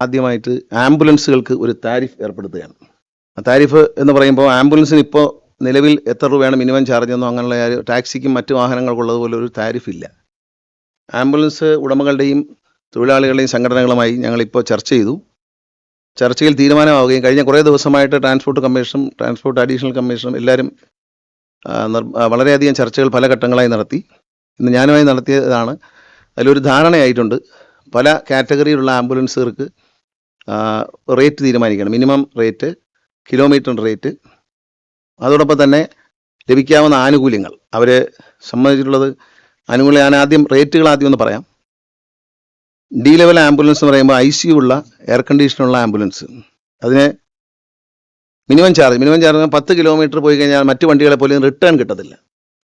ആദ്യമായിട്ട് ആംബുലൻസുകൾക്ക് ഒരു താരിഫ് ഏർപ്പെടുത്തുകയാണ്. ആ താരിഫ് എന്ന് പറയുമ്പോൾ ആംബുലൻസിന് ഇപ്പോൾ നിലവിൽ എത്ര രൂപയാണ് മിനിമം ചാർജ് എന്നോ അങ്ങനെയുള്ള ടാക്സിക്കും മറ്റു വാഹനങ്ങൾക്കുള്ളതുപോലെ ഒരു താരിഫ് ഇല്ല ആംബുലൻസ് ഉടമകളുടെയും തൊഴിലാളികളുടെയും സംഘടനകളുമായി ഞങ്ങളിപ്പോൾ ചർച്ച ചെയ്തു. ചർച്ചയിൽ തീരുമാനമാവുകയും കഴിഞ്ഞ കുറേ ദിവസമായിട്ട് ട്രാൻസ്പോർട്ട് കമ്മീഷനും ട്രാൻസ്പോർട്ട് അഡീഷണൽ കമ്മീഷനും എല്ലാവരും വളരെയധികം ചർച്ചകൾ പല ഘട്ടങ്ങളായി നടത്തി. ഇന്ന് ഞാനുമായി നടത്തിയതാണ്. അതിലൊരു ധാരണയായിട്ടുണ്ട്. പല കാറ്റഗറിയിലുള്ള ആംബുലൻസുകൾക്ക് റേറ്റ് തീരുമാനിക്കണം. മിനിമം റേറ്റ് കിലോമീറ്റർ റേറ്റ് അതോടൊപ്പം തന്നെ ലഭിക്കാവുന്ന ആനുകൂല്യങ്ങൾ. അവർ സംബന്ധിച്ചിട്ടുള്ളത് ആനുകൂല്യം ഞാൻ ആദ്യം റേറ്റുകൾ ആദ്യം ഒന്ന് പറയാം. ഡി ലെവൽ ആംബുലൻസ് എന്ന് പറയുമ്പോൾ ഐ സി ഉള്ള എയർ കണ്ടീഷനുള്ള ആംബുലൻസ് അതിന് മിനിമം ചാർജ് മിനിമം ചാർജ് പത്ത് കിലോമീറ്റർ പോയി കഴിഞ്ഞാൽ മറ്റു വണ്ടികളെ പോലും റിട്ടേൺ കിട്ടത്തില്ല.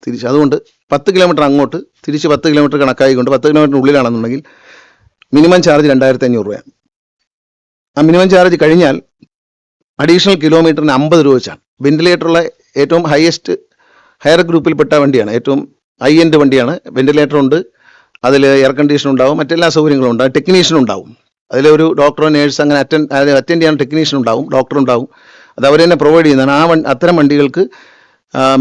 തിരിച്ച് അതുകൊണ്ട് പത്ത് കിലോമീറ്റർ അങ്ങോട്ട് തിരിച്ച് പത്ത് കിലോമീറ്റർ കണക്കായിക്കൊണ്ട് പത്ത് കിലോമീറ്റർ ഉള്ളിലാണെന്നുണ്ടെങ്കിൽ മിനിമം ചാർജ് രണ്ടായിരത്തി അഞ്ഞൂറ് രൂപയാണ്. ആ മിനിമം ചാർജ് കഴിഞ്ഞാൽ അഡീഷണൽ കിലോമീറ്ററിന് അമ്പത് രൂപ വെച്ചാണ്. വെന്റിലേറ്ററുള്ള ഏറ്റവും ഹയസ്റ്റ് ഹയർ ഗ്രൂപ്പിൽപ്പെട്ട വണ്ടിയാണ്. ഏറ്റവും ഹൈ എൻഡ് വണ്ടിയാണ്. വെന്റിലേറ്റർ ഉണ്ട്. അതിൽ എയർ കണ്ടീഷൻ ഉണ്ടാവും. മറ്റെല്ലാ സൗകര്യങ്ങളും ഉണ്ടാവും ടെക്നീഷ്യൻ ഉണ്ടാവും. അതിലൊരു ഡോക്ടറോ നേഴ്സ് അങ്ങനെ അറ്റൻഡ് അതായത് അറ്റൻഡ് ചെയ്യാൻ ടെക്നീഷ്യൻ ഉണ്ടാവും. ഡോക്ടർ ഉണ്ടാവും. അത് അവർ തന്നെ പ്രൊവൈഡ് ചെയ്യുന്നതാണ്. ആ അത്തരം വണ്ടികൾക്ക്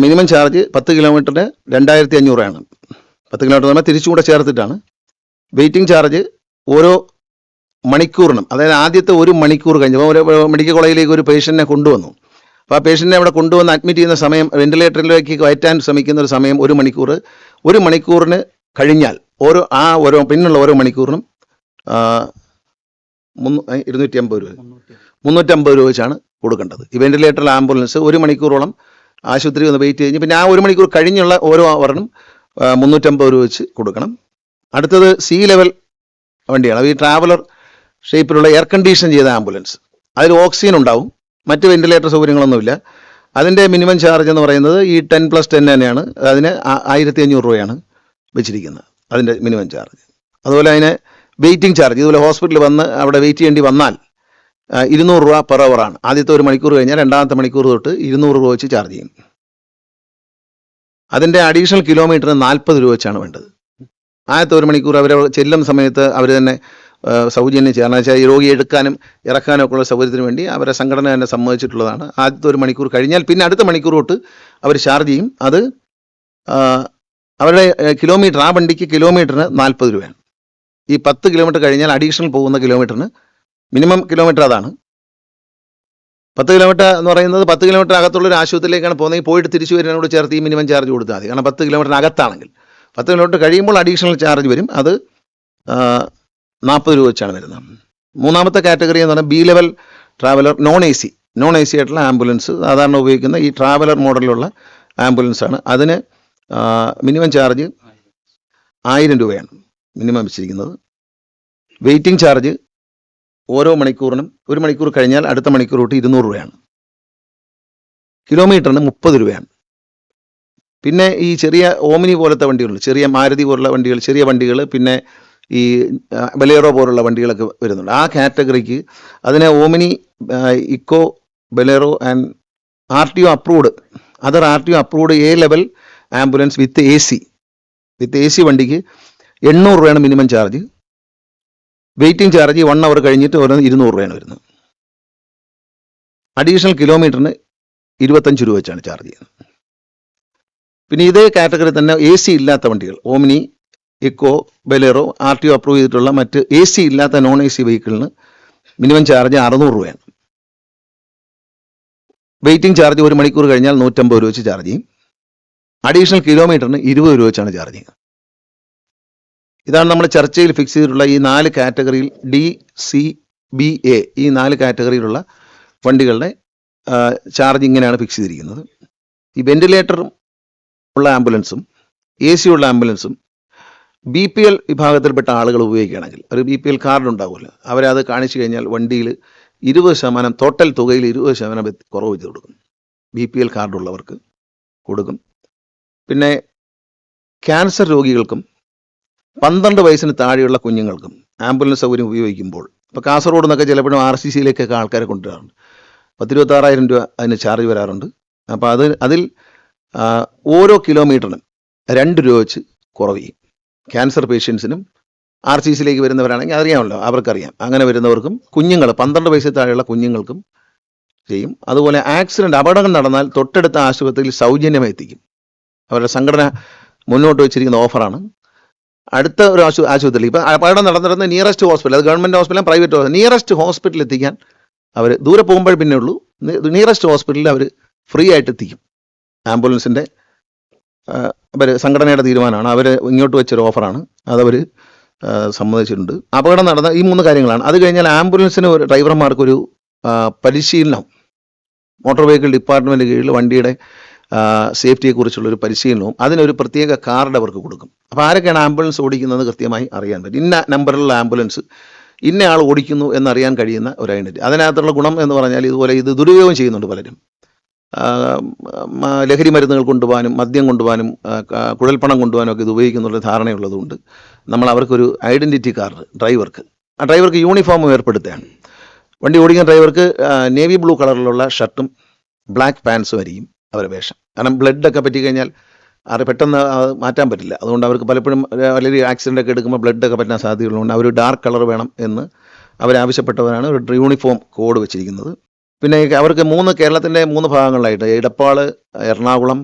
മിനിമം ചാർജ് പത്ത് കിലോമീറ്ററിന് രണ്ടായിരത്തി അഞ്ഞൂറാണ് പത്ത് കിലോമീറ്റർ നമ്മൾ തിരിച്ചുകൂടെ ചേർത്തിട്ടാണ്. വെയിറ്റിംഗ് ചാർജ് ഓരോ മണിക്കൂറിനും അതായത് ആദ്യത്തെ ഒരു മണിക്കൂർ കഴിഞ്ഞപ്പോൾ ഒരു മെഡിക്കൽ കോളേജിലേക്ക് ഒരു പേഷ്യന്റിനെ കൊണ്ടുവന്നു. അപ്പോൾ ആ പേഷ്യന്റിനെ അവിടെ കൊണ്ടുവന്ന് അഡ്മിറ്റ് ചെയ്യുന്ന സമയം വെന്റിലേറ്ററിലേക്ക് കയറ്റാൻ ശ്രമിക്കുന്ന ഒരു സമയം ഒരു മണിക്കൂർ. ഒരു മണിക്കൂറിന് കഴിഞ്ഞാൽ ഓരോ ആ ഓരോ പിന്നുള്ള ഓരോ മണിക്കൂറിനും ഇരുന്നൂറ്റി അമ്പത് രൂപ. മുന്നൂറ്റമ്പത് രൂപ വെച്ചാണ് കൊടുക്കേണ്ടത്. ഈ വെന്റിലേറ്ററിൽ ആംബുലൻസ് ഒരു മണിക്കൂറോളം ആശുപത്രി ഒന്ന് വെയിറ്റ് കഴിഞ്ഞ് പിന്നെ ആ ഒരു മണിക്കൂർ കഴിഞ്ഞുള്ള ഓരോ അവറിനും മുന്നൂറ്റമ്പത് രൂപ വെച്ച് കൊടുക്കണം. അടുത്തത് സി ലെവൽ വണ്ടിയാണ് അപ്പോൾ ഈ ട്രാവലർ ഷേപ്പിലുള്ള എയർ കണ്ടീഷൻ ചെയ്ത ആംബുലൻസ്. അതിൽ ഓക്സിജൻ ഉണ്ടാവും. മറ്റ് വെന്റിലേറ്റർ സൗകര്യങ്ങളൊന്നുമില്ല. അതിന്റെ മിനിമം ചാർജ് എന്ന് പറയുന്നത് ഈ ടെൻ പ്ലസ് ടെൻ തന്നെയാണ്. അതിന് ആയിരത്തി അഞ്ഞൂറ് രൂപയാണ് വെച്ചിരിക്കുന്നത് അതിന്റെ മിനിമം ചാർജ്. അതുപോലെ അതിന് വെയിറ്റിംഗ് ചാർജ്. ഇതുപോലെ ഹോസ്പിറ്റലിൽ വന്ന് അവിടെ വെയിറ്റ് ചെയ്യേണ്ടി വന്നാൽ ഇരുന്നൂറ് രൂപ പെർ അവറാണ് ആദ്യത്തെ ഒരു മണിക്കൂർ കഴിഞ്ഞാൽ രണ്ടാമത്തെ മണിക്കൂർ തൊട്ട് ഇരുന്നൂറ് രൂപ വെച്ച് ചാർജ് ചെയ്യും. അതിന്റെ അഡീഷണൽ കിലോമീറ്ററിന് നാൽപ്പത് രൂപ വെച്ചാണ് വേണ്ടത്. ആദ്യത്തെ ഒരു മണിക്കൂർ അവർ ചെല്ലുന്ന സമയത്ത് അവർ തന്നെ സൗജന്യം ചെയ്യാൻ വെച്ചാൽ ഈ രോഗി എടുക്കാനും ഇറക്കാനും ഒക്കെ ഉള്ള സൗകര്യത്തിന് വേണ്ടി അവരെ സംഘടന തന്നെ സമ്മതിച്ചിട്ടുള്ളതാണ്. ആദ്യത്തെ ഒരു മണിക്കൂർ കഴിഞ്ഞാൽ പിന്നെ അടുത്ത മണിക്കൂർ തൊട്ട് അവർ ചാർജ് ചെയ്യും. അത് അവരുടെ കിലോമീറ്റർ ആ വണ്ടിക്ക് കിലോമീറ്ററിന് നാൽപ്പത് രൂപയാണ്. ഈ പത്ത് കിലോമീറ്റർ കഴിഞ്ഞാൽ അഡീഷണൽ പോകുന്ന കിലോമീറ്ററിന് മിനിമം കിലോമീറ്റർ അതാണ്. പത്ത് കിലോമീറ്റർ എന്ന് പറയുന്നത് പത്ത് കിലോമീറ്റർ അകത്തുള്ള ഒരു ആശുപത്രിയിലേക്കാണ് പോകുന്നത്. പോയിട്ട് തിരിച്ചു വരുന്നതിനോട് ചേർത്ത് ഈ മിനിമം ചാർജ് കൊടുത്താൽ മതി. കാരണം പത്ത് കിലോമീറ്ററിന് അകത്താണെങ്കിൽ. പത്ത് കിലോമീറ്റർ കഴിയുമ്പോൾ അഡീഷണൽ ചാർജ് വരും. അത് നാൽപ്പത് രൂപ വെച്ചാണ് വരുന്നത്. മൂന്നാമത്തെ കാറ്റഗറി എന്ന് പറഞ്ഞാൽ B level traveller non A C non A C ആയിട്ടുള്ള ആംബുലൻസ് സാധാരണ ഉപയോഗിക്കുന്ന ഈ ട്രാവലർ മോഡലിലുള്ള ആംബുലൻസാണ് അതിന് മിനിമം ചാർജ് ആയിരം രൂപയാണ് മിനിമം വെച്ചിരിക്കുന്നത്. വെയിറ്റിംഗ് ചാർജ് ഓരോ മണിക്കൂറിനും ഒരു മണിക്കൂർ കഴിഞ്ഞാൽ അടുത്ത മണിക്കൂർ തൊട്ട് ഇരുന്നൂറ് രൂപയാണ്. കിലോമീറ്ററിന് മുപ്പത് രൂപയാണ്. പിന്നെ ഈ ചെറിയ ഓമിനി പോലത്തെ വണ്ടികൾ ചെറിയ മാരുതി പോലുള്ള വണ്ടികൾ ചെറിയ വണ്ടികൾ പിന്നെ ഈ ബലേറോ പോലുള്ള വണ്ടികളൊക്കെ വരുന്നുണ്ട്. ആ കാറ്റഗറിക്ക് അതിനെ Omni Eeco Bolero and R T O approved other R T O approved A level ambulance with A C. With A C വണ്ടിക്ക് എണ്ണൂറ് രൂപയാണ് minimum charge. Waiting charge one hour കഴിഞ്ഞിട്ട് ഓരോന്ന് ഇരുന്നൂറ് രൂപയാണ് വരുന്നത്. അഡീഷണൽ കിലോമീറ്ററിന് ഇരുപത്തഞ്ച് രൂപ വെച്ചാണ് ചാർജ് ചെയ്യുന്നത്. പിന്നെ ഇതേ കാറ്റഗറി തന്നെ എ സി ഇല്ലാത്ത വണ്ടികൾ Omni Eeco Bolero R T O approve ചെയ്തിട്ടുള്ള മറ്റ് എ സി ഇല്ലാത്ത നോൺ എ സി വെഹിക്കിളിന് മിനിമം ചാർജ് അറുന്നൂറ് രൂപയാണ്. വെയിറ്റിംഗ് ചാർജ് ഒരു മണിക്കൂർ കഴിഞ്ഞാൽ നൂറ്റമ്പത് രൂപ വെച്ച് ചാർജ് ചെയ്യും. അഡീഷണൽ കിലോമീറ്ററിന് ഇരുപത് രൂപ വെച്ചാണ് ചാർജ് ചെയ്യുന്നത് ഇതാണ് നമ്മൾ ചർച്ചയിൽ ഫിക്സ് ചെയ്തിട്ടുള്ള ഈ നാല് കാറ്റഗറിയിൽ ഡി സി ബി എ ഈ നാല് കാറ്റഗറിയിലുള്ള വണ്ടികളുടെ ചാർജ് ഇങ്ങനെയാണ് ഫിക്സ് ചെയ്തിരിക്കുന്നത്. ഈ വെന്റിലേറ്ററും ഉള്ള ആംബുലൻസും എ സി ഉള്ള ആംബുലൻസും ബി പി എൽ വിഭാഗത്തിൽപ്പെട്ട ആളുകൾ ഉപയോഗിക്കുകയാണെങ്കിൽ ഒരു ബി പി എൽ കാർഡ് ഉണ്ടാവുമല്ലോ. അവരത് കാണിച്ചു കഴിഞ്ഞാൽ വണ്ടിയിൽ ഇരുപത് ശതമാനം ടോട്ടൽ തുകയിൽ ഇരുപത് ശതമാനം കുറവ് ചെയ്ത് കൊടുക്കും. ബി പി എൽ കാർഡുള്ളവർക്ക് കൊടുക്കും. പിന്നെ ക്യാൻസർ രോഗികൾക്കും പന്ത്രണ്ട് വയസ്സിന് താഴെയുള്ള കുഞ്ഞുങ്ങൾക്കും ആംബുലൻസ് സൗകര്യം ഉപയോഗിക്കുമ്പോൾ ഇപ്പോൾ കാസർഗോഡ് നിന്നൊക്കെ ചിലപ്പോഴും ആർ സി സിയിലേക്കൊക്കെ ആൾക്കാരെ കൊണ്ടുവരാറുണ്ട്. പത്തിരുപത്താറായിരം രൂപ അതിന് ചാർജ് വരാറുണ്ട്. അപ്പോൾ അത് അതിൽ ഓരോ കിലോമീറ്ററിനും രണ്ട് രൂപ വെച്ച് കുറവ് ചെയ്യും. ക്യാൻസർ പേഷ്യൻസിനും ആർ സി സിയിലേക്ക് വരുന്നവരാണെങ്കിൽ അറിയാമല്ലോ അവർക്കറിയാം. അങ്ങനെ വരുന്നവർക്കും കുഞ്ഞുങ്ങൾ പന്ത്രണ്ട് വയസ്സിൽ താഴെയുള്ള കുഞ്ഞുങ്ങൾക്കും ചെയ്യും. അതുപോലെ ആക്സിഡന്റ് അപകടം നടന്നാൽ തൊട്ടടുത്ത ആശുപത്രിയിൽ സൗജന്യമായി എത്തിക്കും. അവരുടെ സംഘടന മുന്നോട്ട് വെച്ചിരിക്കുന്ന ഓഫറാണ്. അടുത്ത ഒരു ആശു ആശുപത്രി ഇപ്പം അപകടം നടന്നിരുന്ന നിയറസ്റ്റ് ഹോസ്പിറ്റൽ അത് ഗവൺമെന്റ് ഹോസ്പിറ്റലും പ്രൈവറ്റ് ഹോസ്പിറ്റൽ നിയറസ്റ്റ് ഹോസ്പിറ്റലിൽ എത്തിക്കാൻ അവർ ദൂരെ പോകുമ്പോൾ പിന്നെ ഉള്ളൂ നിയറസ്റ്റ് ഹോസ്പിറ്റലിൽ അവർ ഫ്രീ ആയിട്ട് എത്തിക്കും. ആംബുലൻസിന്റെ അവർ സംഘടനയുടെ തീരുമാനമാണ്. അവർ ഇങ്ങോട്ട് വെച്ചൊരു ഓഫറാണ്. അതവർ സമ്മതിച്ചിട്ടുണ്ട്. അപകടം നടന്ന ഈ മൂന്ന് കാര്യങ്ങളാണ്. അത് കഴിഞ്ഞാൽ ആംബുലൻസിന് ഒരു ഡ്രൈവർമാർക്കൊരു പരിശീലനം മോട്ടോർ വെഹിക്കിൾ ഡിപ്പാർട്ട്മെന്റ് കീഴിൽ വണ്ടിയുടെ സേഫ്റ്റിയെക്കുറിച്ചുള്ളൊരു പരിശീലനവും അതിനൊരു പ്രത്യേക കാർഡ് അവർക്ക് കൊടുക്കും. അപ്പോൾ ആരൊക്കെയാണ് ആംബുലൻസ് ഓടിക്കുന്നത് കൃത്യമായി അറിയാൻ പറ്റും. ഇന്ന നമ്പറിലുള്ള ആംബുലൻസ് ഇന്ന ആൾ ഓടിക്കുന്നു എന്നറിയാൻ കഴിയുന്ന ഒരു ഐഡന്റി അതിനകത്തുള്ള ഗുണം എന്ന് പറഞ്ഞാൽ ഇതുപോലെ ഇത് ദുരുപയോഗം ചെയ്യുന്നുണ്ട് പലരും. ലഹരി മരുന്നുകൾ കൊണ്ടുപോകാനും മദ്യം കൊണ്ടുപോകാനും കുഴൽപ്പണം കൊണ്ടുപോകാനും ഒക്കെ ഇത് ഉപയോഗിക്കുന്നുള്ള ധാരണയുള്ളതുകൊണ്ട് നമ്മൾ അവർക്കൊരു ഐഡന്റിറ്റി കാർഡ് ഡ്രൈവർക്ക്. ആ ഡ്രൈവർക്ക് യൂണിഫോമും ഏർപ്പെടുത്തുകയാണ്. വണ്ടി ഓടിക്കുന്ന ഡ്രൈവർക്ക് നേവി ബ്ലൂ കളറിലുള്ള ഷർട്ടും ബ്ലാക്ക് പാൻസും ആയിരിക്കും അവരുടെ വേഷം. കാരണം ബ്ലഡൊക്കെ പറ്റിക്കഴിഞ്ഞാൽ അത് പെട്ടെന്ന് മാറ്റാൻ പറ്റില്ല. അതുകൊണ്ട് അവർക്ക് പലപ്പോഴും വലിയ ആക്സിഡന്റ് ഒക്കെ എടുക്കുമ്പോൾ ബ്ലഡൊക്കെ പറ്റാൻ സാധ്യതയുള്ളതുകൊണ്ട് അവർ ഡാർക്ക് കളർ വേണം എന്ന് അവരാവശ്യപ്പെട്ടവരാണ് ഒരു യൂണിഫോം കോഡ് വെച്ചിരിക്കുന്നത്. പിന്നെ അവർക്ക് മൂന്ന് കേരളത്തിന്റെ മൂന്ന് ഭാഗങ്ങളിലായിട്ട് Edappal Ernakulam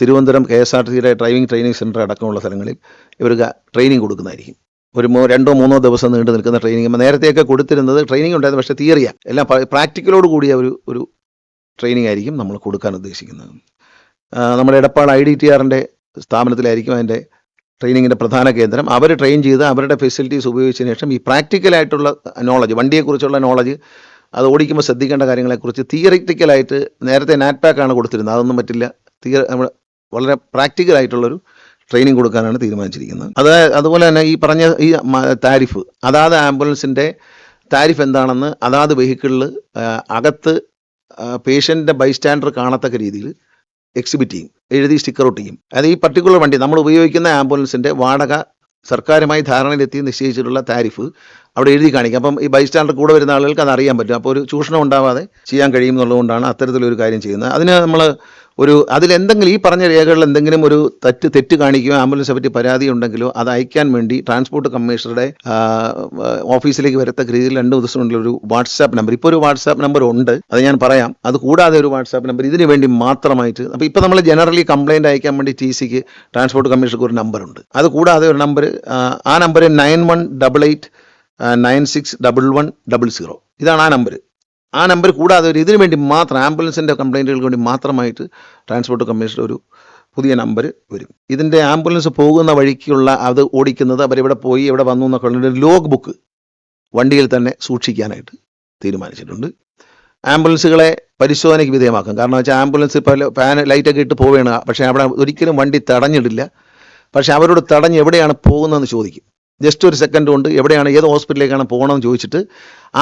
Thiruvananthapuram K S R T സിയുടെ ഡ്രൈവിംഗ് ട്രെയിനിങ് സെന്റർ അടക്കമുള്ള സ്ഥലങ്ങളിൽ ഇവർക്ക് ട്രെയിനിങ് കൊടുക്കുന്നതായിരിക്കും. ഒരു രണ്ടോ മൂന്നോ ദിവസം നീണ്ടു നിൽക്കുന്ന ട്രെയിനിങ്. നേരത്തെയൊക്കെ കൊടുത്തിരുന്നത് ട്രെയിനിങ് ഉണ്ടായിരുന്നു. പക്ഷേ തിയറിയ. എല്ലാം പ്രാക്ടിക്കലോട് കൂടിയ ഒരു ഒരു ട്രെയിനിങ് ആയിരിക്കും നമ്മൾ കൊടുക്കാൻ ഉദ്ദേശിക്കുന്നത്. നമ്മുടെ എടപ്പാൾ ഐ ഡി ടി ആറിന്റെ സ്ഥാപനത്തിലായിരിക്കും അതിന്റെ ട്രെയിനിങ്ങിന്റെ പ്രധാന കേന്ദ്രം. അവർ ട്രെയിൻ ചെയ്ത് അവരുടെ ഫെസിലിറ്റീസ് ഉപയോഗിച്ചതിന് ശേഷം ഈ പ്രാക്ടിക്കലായിട്ടുള്ള നോളജ് വണ്ടിയെക്കുറിച്ചുള്ള നോളജ് അത് ഓടിക്കുമ്പോൾ ശ്രദ്ധിക്കേണ്ട കാര്യങ്ങളെക്കുറിച്ച് തിയറിറ്റിക്കലായിട്ട് നേരത്തെ നാറ്റ്പാക്കാണ് കൊടുത്തിരുന്നത്. അതൊന്നും പറ്റില്ല. തിയ നമ്മൾ വളരെ പ്രാക്ടിക്കലായിട്ടുള്ളൊരു ട്രെയിനിങ് കൊടുക്കാനാണ് തീരുമാനിച്ചിരിക്കുന്നത്. അത് അതുപോലെ തന്നെ ഈ പറഞ്ഞ ഈ താരിഫ് അതാത് ആംബുലൻസിന്റെ താരിഫ് എന്താണെന്ന് അതാത് വെഹിക്കിളിൽ അകത്ത് പേഷ്യന്റെ ബൈസ്റ്റാൻഡർ കാണത്തക്ക രീതിയിൽ എക്സിബിറ്റ് ചെയ്യും. എഴുതി സ്റ്റിക്കർ ഒട്ടിക്കും. അത് ഈ പർട്ടിക്കുലർ വണ്ടി നമ്മൾ ഉപയോഗിക്കുന്ന ആംബുലൻസിന്റെ വാടക സർക്കാരുമായി ധാരണയിലെത്തി നിശ്ചയിച്ചിട്ടുള്ള താരിഫ് അവിടെ എഴുതി കാണിക്കും. അപ്പം ഈ ബൈസ്റ്റാൻഡർ കൂടെ വരുന്ന ആളുകൾക്ക് അത് അറിയാൻ പറ്റും. അപ്പോൾ ഒരു ചൂഷണം ഉണ്ടാവാതെ ചെയ്യാൻ കഴിയും എന്നുള്ളതുകൊണ്ടാണ് അത്തരത്തിലൊരു കാര്യം ചെയ്യുന്നത്. അതിന് നമ്മൾ ഒരു അതിലെന്തെങ്കിലും ഈ പറഞ്ഞ രേഖകളിൽ എന്തെങ്കിലും ഒരു തെറ്റ് തെറ്റ് കാണിക്കുകയോ ആംബുലൻസിനെ പറ്റി പരാതി ഉണ്ടെങ്കിലോ അത് അയക്കാൻ വേണ്ടി ട്രാൻസ്പോർട്ട് കമ്മീഷണറുടെ ഓഫീസിലേക്ക് വരത്തക്ക രീതിയിൽ രണ്ട് ദിവസമുള്ള ഒരു വാട്സാപ്പ് നമ്പർ ഇപ്പോൾ ഒരു വാട്സാപ്പ് നമ്പർ ഉണ്ട്. അത് ഞാൻ പറയാം. അത് കൂടാതെ ഒരു വാട്സാപ്പ് നമ്പർ ഇതിന് വേണ്ടി മാത്രമായിട്ട് അപ്പോൾ ഇപ്പോൾ നമ്മൾ ജനറലി കംപ്ലയിന്റ് അയക്കാൻ വേണ്ടി ടി സിക്ക് ട്രാൻസ്പോർട്ട് കമ്മീഷണർക്ക് ഒരു നമ്പർ ഉണ്ട്. അത് കൂടാതെ ഒരു നമ്പർ ആ number nine one double eight nine six double one double zero ഇതാണ് ആ നമ്പർ ആ നമ്പർ കൂടാതെ ഒരു ഇതിനു വേണ്ടി മാത്രം ആംബുലൻസിന്റെ കംപ്ലയിന്റുകൾക്ക് വേണ്ടി മാത്രമായിട്ട് ട്രാൻസ്പോർട്ട് കമ്മീഷണർ ഒരു പുതിയ നമ്പർ വരും. ഇതിന്റെ ആംബുലൻസ് പോകുന്ന വഴിക്കുള്ള അത് ഓടിക്കുന്നത് അവരിവിടെ പോയി ഇവിടെ വന്നു എന്നൊക്കെ ഉള്ള ഒരു ലോഗ് ബുക്ക് വണ്ടിയിൽ തന്നെ സൂക്ഷിക്കാനായിട്ട് തീരുമാനിച്ചിട്ടുണ്ട്. ആംബുലൻസുകളെ പരിശോധനയ്ക്ക് വിധേയമാക്കും. കാരണം വെച്ചാൽ ആംബുലൻസ് ഇപ്പോൾ ഫാൻ ലൈറ്റൊക്കെ ഇട്ട് പോവുകയാണ്. പക്ഷേ അവിടെ ഒരിക്കലും വണ്ടി തടഞ്ഞിടില്ല. പക്ഷേ അവരോട് തടഞ്ഞ് എവിടെയാണ് പോകുന്നതെന്ന് ചോദിക്കും. ജസ്റ്റ് ഒരു സെക്കൻഡ് കൊണ്ട് എവിടെയാണ് ഏത് ഹോസ്പിറ്റലിലേക്കാണ് പോകണമെന്ന് ചോദിച്ചിട്ട്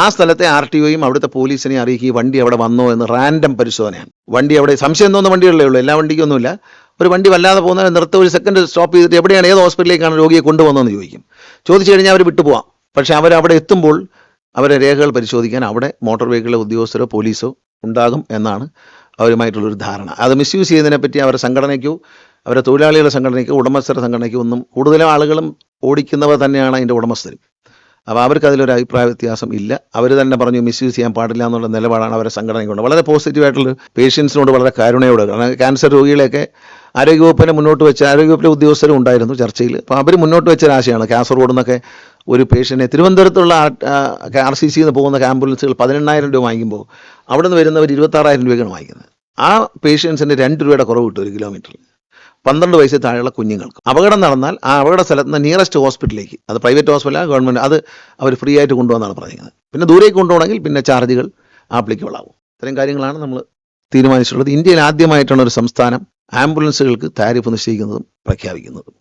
ആ സ്ഥലത്തെ ആർ ടി ഒയും അവിടുത്തെ പോലീസിനെ അറിയിക്കുക വണ്ടി അവിടെ വന്നോ എന്ന് റാൻഡം പരിശോധനയാണ്. വണ്ടി അവിടെ സംശയം തോന്നുന്ന വണ്ടികളേ ഉള്ളൂ എല്ലാ വണ്ടിക്കൊന്നുമില്ല. ഒരു വണ്ടി വല്ലാതെ പോകുന്ന നിർത്ത ഒരു സെക്കൻഡ് സ്റ്റോപ്പ് ചെയ്തിട്ട് എവിടെയാണ് ഏത് ഹോസ്പിറ്റലിലേക്കാണ് രോഗിയെ കൊണ്ടുവന്നതെന്ന് ചോദിക്കും. ചോദിച്ചു കഴിഞ്ഞാൽ അവർ വിട്ടുപോകാം പക്ഷേ അവർ അവിടെ എത്തുമ്പോൾ അവരെ രേഖകൾ പരിശോധിക്കാൻ അവിടെ മോട്ടോർ വെഹിക്കിളിലെ ഉദ്യോഗസ്ഥരോ പോലീസോ ഉണ്ടാകും എന്നാണ് അവരുമായിട്ടുള്ളൊരു ധാരണ. അത് മിസ്യൂസ് ചെയ്യുന്നതിനെ പറ്റി അവരുടെ സംഘടനയ്ക്കോ അവരുടെ തൊഴിലാളികളുടെ സംഘടനയ്ക്ക് ഉടമസ്ഥരുടെ സംഘടനയ്ക്ക് ഒന്നും കൂടുതലും ആളുകളും ഓടിക്കുന്നവർ തന്നെയാണ് അതിന്റെ ഉടമസ്ഥരും. അപ്പോൾ അവർക്ക് അതിലൊരു അഭിപ്രായ വ്യത്യാസം ഇല്ല. അവർ തന്നെ പറഞ്ഞു മിസ്യൂസ് ചെയ്യാൻ പാടില്ല എന്നുള്ള നിലപാടാണ് അവരുടെ സംഘടനയ്ക്കുണ്ട്. വളരെ പോസിറ്റീവായിട്ടുള്ള പേഷ്യൻസിനോട് വളരെ കാരുണയോടെ കാരണം ക്യാൻസർ രോഗികളെയൊക്കെ ആരോഗ്യവകുപ്പിനെ മുന്നോട്ട് വെച്ച ആരോഗ്യവകുപ്പിലെ ഉദ്യോഗസ്ഥരും ഉണ്ടായിരുന്നു ചർച്ചയിൽ. അപ്പോൾ അവർ മുന്നോട്ട് വെച്ച ഒരു ആശയമാണ്. കാസർഗോഡ് നിന്നൊക്കെ ഒരു പേഷ്യനെ തിരുവനന്തപുരത്തുള്ള ആർ സി സിയിൽ നിന്ന് പോകുന്ന ആംബുലൻസുകൾ പതിനെണ്ണായിരം രൂപ വാങ്ങിക്കുമ്പോൾ അവിടെ നിന്ന് വരുന്നവർ ഇരുപത്താറായിരം രൂപയാണ് വാങ്ങിക്കുന്നത്. ആ പേഷ്യൻസിന് രണ്ട് രൂപയുടെ കുറവ് കിട്ടും ഒരു കിലോമീറ്ററിൽ. പന്ത്രണ്ട് വയസ്സിൽ താഴെയുള്ള കുഞ്ഞുങ്ങൾക്ക്. അപകടം നടന്നാൽ ആ അപകട സ്ഥലത്ത് നിന്ന് നിയറസ്റ്റ് ഹോസ്പിറ്റലിലേക്ക് അത് പ്രൈവറ്റ് ഹോസ്പിറ്റലാണ് ഗവൺമെന്റ് അത് അവർ ഫ്രീ ആയിട്ട് കൊണ്ടുവന്നാണ് പറയുന്നത്. പിന്നെ ദൂരേക്ക് കൊണ്ടുപോകണമെങ്കിൽ പിന്നെ ചാർജുകൾ ആപ്ലിക്കബിൾ ആവും. ഇത്തരം കാര്യങ്ങളാണ് നമ്മൾ തീരുമാനിച്ചിട്ടുള്ളത്. ഇന്ത്യയിൽ ആദ്യമായിട്ടാണ് ഒരു സംസ്ഥാനം ആംബുലൻസുകൾക്ക് താരിഫ് നിശ്ചയിക്കുന്നതും പ്രഖ്യാപിക്കുന്നതും.